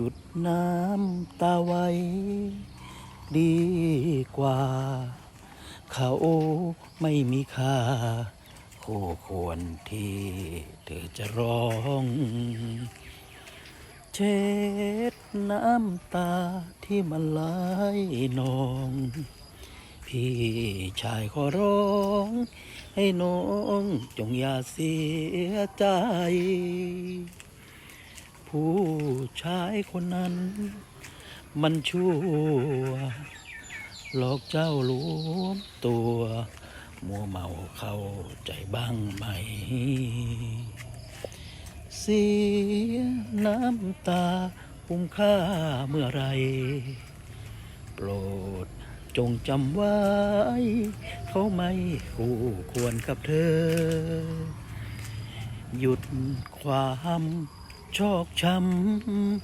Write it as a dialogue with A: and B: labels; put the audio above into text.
A: หยุดน้ำตาไว้ ดีกว่า เขาไม่มีค่าคู่ควรที่เธอจะร้อง เช็ดน้ำตาที่มันไหลนอง พี่ชายขอร้อง ให้น้องจงอย่าเสียใจ ผู้ชายคนนั้น มันชั่ว หลอกเจ้าหลวมตัว มัวเมาเข้าใจบ้างไหม เสียน้ำตาคุ้มค่าเมื่อไร โปรดจงจำไว้ เขาไม่คู่ควรกับเธอ หยุดความ ชอกช้ำ